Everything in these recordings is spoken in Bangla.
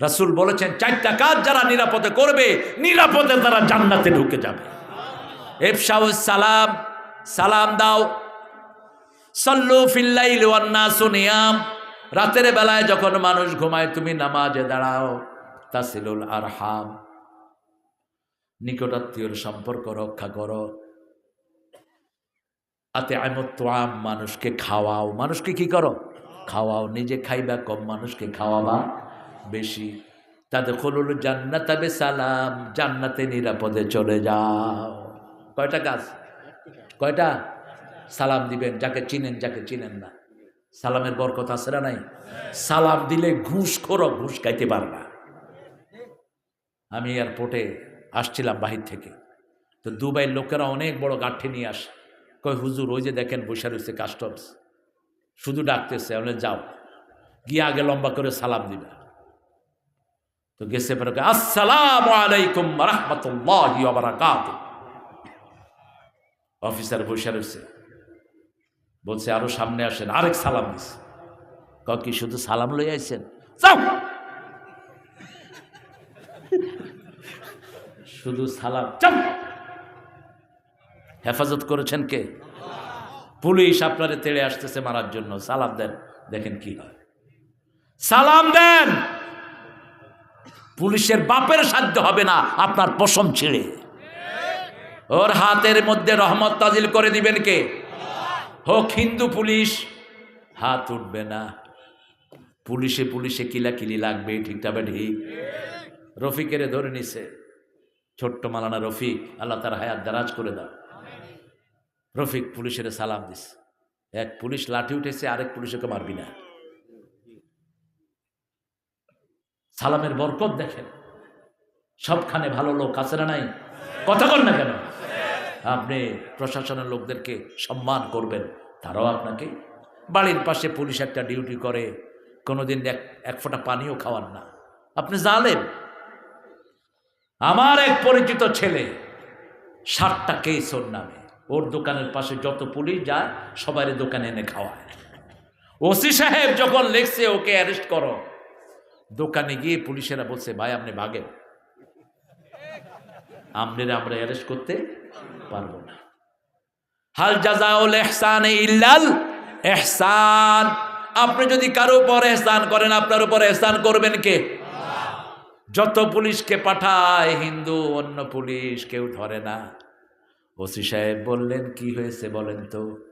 রাসূল বলেছেন, চারটা কাজ যারা নিরাপদে করবে, নিরাপদে তারা জান্নাতে ঢুকে যাবে। সালাম সালাম দাও। সল্লু রাতের বেলায় যখন মানুষ ঘুমায়, তুমি নামাজে দাঁড়াও। তাসিলুল আরহাম। নিকটাত্মীয়র সম্পর্ক রক্ষা করো। আতে আম মানুষকে খাওয়াও। মানুষকে কি করো? খাওয়াও। নিজে খাইবা কম, মানুষকে খাওয়াবা বেশি। তাদের খলুল জান্নাতাবে সালাম, জান্নাতে নিরাপদে চলে যাও। কয়টা কাজ? কয়টা? সালাম দিবেন, যাকে চিনেন যাকে চিনেন না। সালামের বরকত আছে না নাই? সালাম দিলে ঘুষ খোরো, ঘুষ খাইতে পারে না। আমি এয়ারপোর্টে আসছিলাম বাহির থেকে। তো দুবাইয়ের লোকেরা অনেক বড় গাঠে নিয়ে আসে। কয়, হুজুর, ওই যে দেখেন বসে রয়েছে কাস্টমস শুধু ডাকতেছে বলে যাও। গিয়ে আগে লম্বা করে সালাম দিবে। তো গেছে পরে কয়, আসসালামু আলাইকুম রহমতুল্লাহি অফিসার বসে রয়েছে। বলছে আরও সামনে আসেন আরেক সালাম দিছে। কি শুধু সালাম লই আইছেন? যাও! শুধু সালাম চাপ হেফাজত করেছেন কে? পুলিশ আপনারে তেড়ে আসতেছে মারার জন্য সালাম দেন দেখেন কি হয়। সালাম দেন! পুলিশের বাপের সাধ্য হবে না আপনার পশম ছিঁড়ে। ওর হাতের মধ্যে রহমত তাজিল করে দিবেন কে? হোক হিন্দু পুলিশ। হাত উঠবে না। পুলিশে পুলিশে কিলাকিলি লাগবে ঠিকঠাক ঠিক। রফিকেরে ধরে নিছে। ছোট্ট মালানা রফিক, আল্লাহ তার হায়াত দারাজ করে দাও। রফিক পুলিশের সালাম দিস এক পুলিশ লাঠি উঠেছে, আরেক পুলিশকে মারবি না। সালামের বরকত দেখেন। সবখানে ভালো লোক আছে না নাই? কথা বল না কেন? আপনি প্রশাসনের লোকদেরকে সম্মান করবেন, তারাও আপনাকে। বাড়ির পাশে পুলিশ একটা ডিউটি করে, কোনোদিন এক এক ফোঁটা পানিও খাওয়ান না। আপনি জালেন আমার এক পরিচিত ছেলে ষাটটা কেস ওর নামে। ওর দোকানের পাশে যত পুলিশ যায় সবাই দোকানে এনে খাওয়ায়। ওসি সাহেব যখন লেখছে, ওকে অ্যারেস্ট করো। দোকানে গিয়ে পুলিশেরা বলছে, ভাই, আপনি ভাগেন। আমনের আমরা অ্যারেস্ট করতে পারব না। হাল জাজাউল এহসান ইল্লাল এহসান। আপনি যদি কারও উপর এহসান করেন, আপনার উপর এহসান করবেন কে? যত পুলিশকে পাঠায়, হিন্দু, অন্য পুলিশ কেউ ধরে না। ওসি সাহেব বললেন, কি হয়েছে বলেন তো?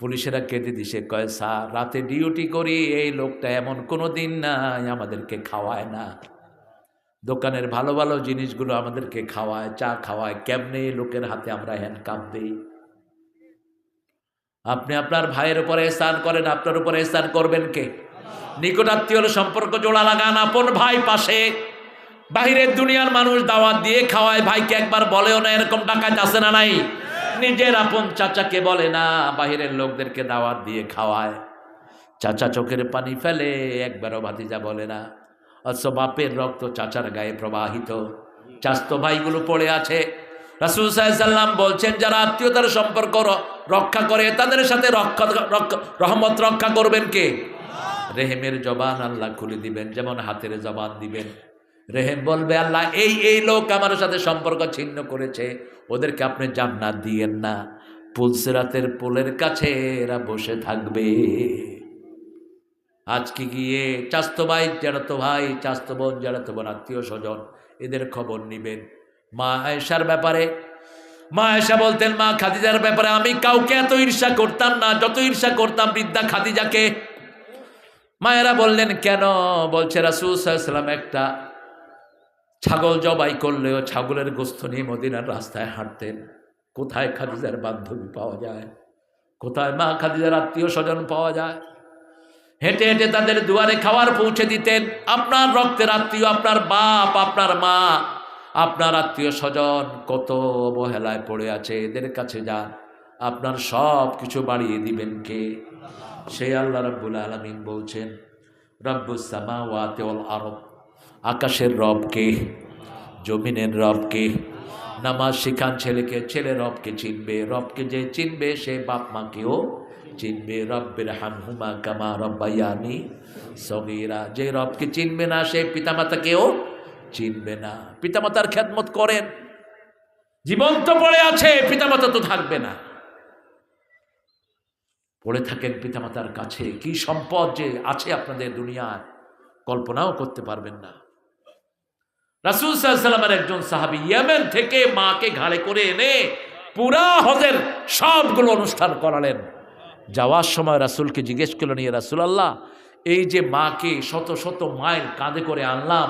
পুলিশেরা কেটে দিছে, কয়, স্যার, রাতে ডিউটি করি, এই লোকটা এমন কোনো দিন নাই, আমাদেরকে খাওয়ায় না। দোকানের ভালো ভালো জিনিসগুলো আমাদেরকে খাওয়ায়, চা খাওয়ায়, কেমনে লোকের হাতে আমরা হ্যান্ড কাপ দিই? আপনি আপনার ভাইয়ের উপরে স্নান করেন, আপনার উপরে স্নান করবেন কে? নিকটাত্মীয় সম্পর্ক জোড়া লাগান, আপন ভাই পাশে। বাহিরের দুনিয়ার মানুষ দাওয়াত দিয়ে খাওয়ায়, ভাইকে একবার বলেও না, এরকম টাকা আছে না নাই? নিজের আপন চাচাকে বলে না বাহিরের লোকদেরকে দাওয়াত দিয়ে খাওয়ায়। চাচা চোখের পানি ফেলে একবারও ভাতিজা বলে না। অথচ বাপের রক্ত চাচার গায়ে প্রবাহিত। চাস্তো ভাইগুলো পড়ে আছে। রাসুল সাল্লাম বলছেন যারা আত্মীয়তার সম্পর্ক রক্ষা করে তাদের সাথে রক্ষা রক্ষা- রহমত রক্ষা করবেন কে? রেহেমের জবান আল্লাহ খুলে দিবেন যেমন হাতের জবান দিবেন। রেহেম বলবে, আল্লাহ, এই এই লোক আমার সাথে সম্পর্ক ছিন্ন করেছে। ওদেরকে আপনি জান্নাত দিয়েন না। পুলসেরাতের পোলের কাছে এরা বসে থাকবে। আজকে গিয়ে চাস্তো ভাই জেড়াতো ভাই, চাস্তো বোন বোন, আত্মীয় স্বজন, এদের খবর নিবেন। মা আয়েশার ব্যাপারে, মা আয়েশা বলতেন, মা খাদিজার ব্যাপারে আমি কাউকে এত ঈর্ষা করতাম না। যত ঈর্ষা করতাম বৃদ্ধা খাদিজাকে। মায়েরা বললেন, কেন? বলছে রাসুসাল্লাম একটা ছাগল জবাই করলেও ছাগলের গোস্ত নিয়ে মদিনার রাস্তায় হাঁটতেন কোথায় খাদিজার বান্ধবী পাওয়া যায়? কোথায় মা খাদিজার আত্মীয় স্বজন পাওয়া যায়? হেঁটে হেঁটে তাদের দুয়ারে খাবার পৌঁছে দিতেন। আপনার রক্তের আত্মীয়, আপনার বাপ, আপনার মা, আপনার আত্মীয় স্বজন কত অবহেলায় পড়ে আছে, এদের কাছে যান। আপনার সব কিছু বাড়িয়ে দিবেন কে? সেই আল্লাহ রব্বুল আলমিন বলছেন রব্বুসামা ওয়াতেল আরব আকাশের রবকে, জমিনের রবকে, নামাজ শিখান ছেলেকে, ছেলে রবকে চিনবে, রবকে যে চিনবে সে বাপ মাকেও চিনবে, রব্বের হামহুমা কামা রব্বাইয়ানি সগিরা। যে রবকে চিনবে না সে পিতামাতাকেও চিনবে না। পিতামাতার খেদমত করেন। জীবন তো পড়ে আছে, পিতামাতা তো থাকবে না। পড়ে থাকেন পিতামাতার কাছে। কি সম্পদ যে আছে আপনাদের দুনিয়ায়, কল্পনাও করতে পারবেন না। রাসুল সাল্লামের একজন সাহাবি ইয়েমেন থেকে মাকে ঘাড়ে করে এনে পুরা হজের সবগুলো অনুষ্ঠান করালেন। যাওয়ার সময় রাসুলকে জিজ্ঞেস করলেন ইয়ে রাসুল আল্লাহ এই যে মাকে শত শত মাইল কাঁধে করে আনলাম,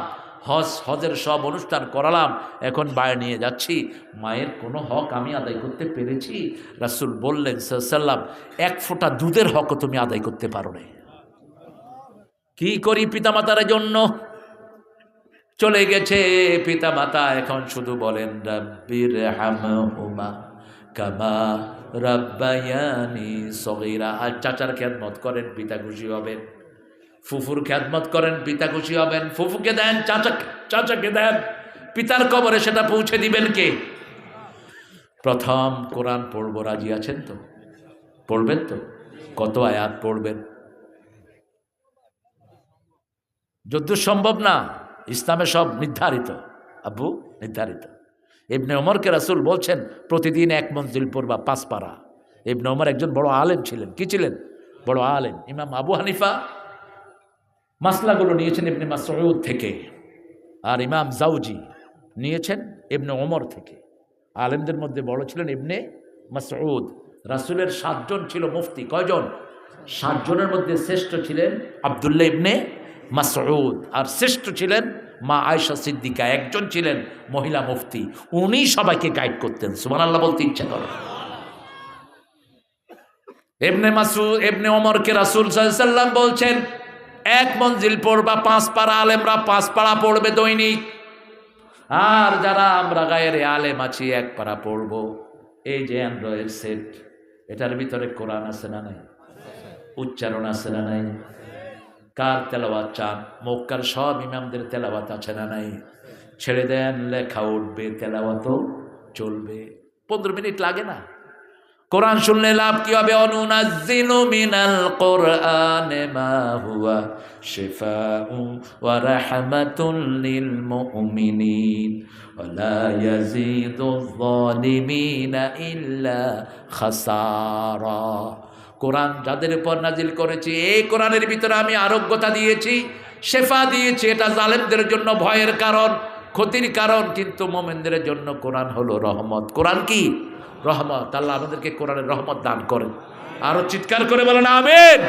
হজ, হজের সব অনুষ্ঠান করালাম, এখন বাইরে নিয়ে যাচ্ছি, মায়ের কোনো হক আমি আদায় করতে পেরেছি? রাসুল বললেন সাল্লাম এক ফোঁটা দুধের হকও তুমি আদায় করতে পারো না। কি করি পিতামাতার জন্য? চলে গেছে। পিতা মাতা এখন শুধু বলেন, রব্বির হামহুমা সগীরা। আর চাচার খেদমত করেন, পিতা খুশি হবেন। ফুফুর খেদমত করেন, পিতা খুশি হবেন। ফুফুকে দেন চাচা চাচাকে দেন। পিতার কবরে সেটা পৌঁছে দিবেন কে? প্রথম কোরআন পড়ব, রাজি আছেন তো? পড়বেন তো? কত আয়াত পড়বেন? যদ্দূর সম্ভব না। ইসলামে সব নির্ধারিত, আব্বু, নির্ধারিত। ইবনে ওমরকে রাসুল বলছেন, প্রতিদিন এক মঞ্জিল পড়বা পাঁচ পারা। ইবনে ওমর একজন বড় আলেম ছিলেন। কি ছিলেন? বড় আলেম। ইমাম আবু হানিফা মাসলাগুলো নিয়েছেন ইবনে মাসউদ থেকে। আর ইমাম জাউজি নিয়েছেন ইবনে ওমর থেকে। আলেমদের মধ্যে বড় ছিলেন ইবনে মাসউদ। রাসুলের সাতজন ছিল মুফতি। কয়জন? সাতজনের মধ্যে শ্রেষ্ঠ ছিলেন আবদুল্লাহ ইবনে মাসউদ। আর শ্রেষ্ঠ ছিলেন মা আয়সা সিদ্দিকা, একজন ছিলেন মহিলা মুফতি। উনি সবাইকে গাইড করতেন। সুমান আল্লাহ বলতে ইচ্ছা করে। এমনে মাসুদ এবনে ওমরকে রাসুল সাল্লাম বলছেন, এক মঞ্জিল পড়বা, পাঁচ পাড়া আলেমরা পাঁচ পাড়া পড়বে দৈনিক। আর যারা আমরা গায়ের আলেম আছি, এক পাড়া পড়ব। এই যে অ্যান্ড্রয়েড সেট, এটার ভিতরে কোরআন আছে না নাই? উচ্চারণ আছে না নাই? কার তেলাওয়াত চান? মক্কার সব ইমামদের তেলাওয়াত আছে না নাই? ছেড়ে দেন, লেখা উঠবে, তেলাওয়াতও চলবে। পনেরো মিনিট লাগে না। কোরআন শুনলে লাভ কি হবে? অনুনাজ্জিলু মিনাল কোরআনে মা হুয়া শিফাউ ওয়া রাহমাতুল লিল মুমিনিন ওয়া লা ইয়াজিদু যালিমিনা ইল্লা খাসারা। কোরআন যাদের উপর নাজিল করেছি, এই কোরআনের ভিতরে আমি আরোগ্যতা দিয়েছি, শেফা দিয়েছি, এটা জালেমদের জন্য ভয়ের কারণ, ক্ষতির কারণ, কিন্তু মোমেনদের জন্য কোরআন হলো রহমত। কোরআন কি? রহমত। আল্লাহ আমাদেরকে কোরআনের রহমত দান করেন। আরও চিৎকার করে বলেন, আমেন!